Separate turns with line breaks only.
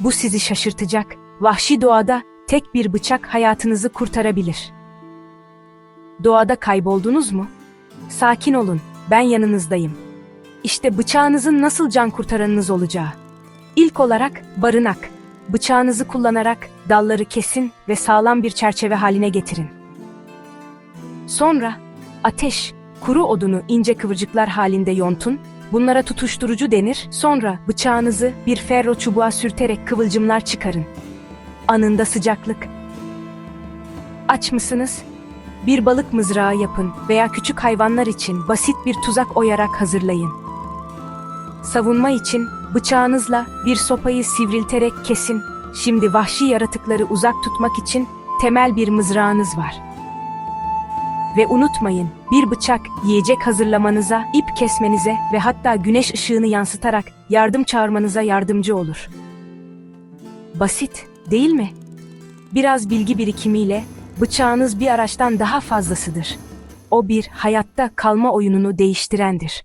Bu sizi şaşırtacak. Vahşi doğada tek bir bıçak hayatınızı kurtarabilir. Doğada kayboldunuz mu? Sakin olun, ben yanınızdayım. İşte bıçağınızın nasıl can kurtaranınız olacağı. İlk olarak barınak. Bıçağınızı kullanarak dalları kesin ve sağlam bir çerçeve haline getirin. Sonra ateş, kuru odunu ince kıvırcıklar halinde yontun. Bunlara tutuşturucu denir. Sonra bıçağınızı bir ferro çubuğa sürterek kıvılcımlar çıkarın. Anında sıcaklık. Aç mısınız? Bir balık mızrağı yapın veya küçük hayvanlar için basit bir tuzak oyarak hazırlayın. Savunma için bıçağınızla bir sopayı sivrilterek kesin. Şimdi vahşi yaratıkları uzak tutmak için temel bir mızrağınız var. Ve unutmayın, bir bıçak yiyecek hazırlamanıza, ip kesmenize ve hatta güneş ışığını yansıtarak yardım çağırmanıza yardımcı olur. Basit, değil mi? Biraz bilgi birikimiyle bıçağınız bir araçtan daha fazlasıdır. O bir hayatta kalma oyununu değiştirendir.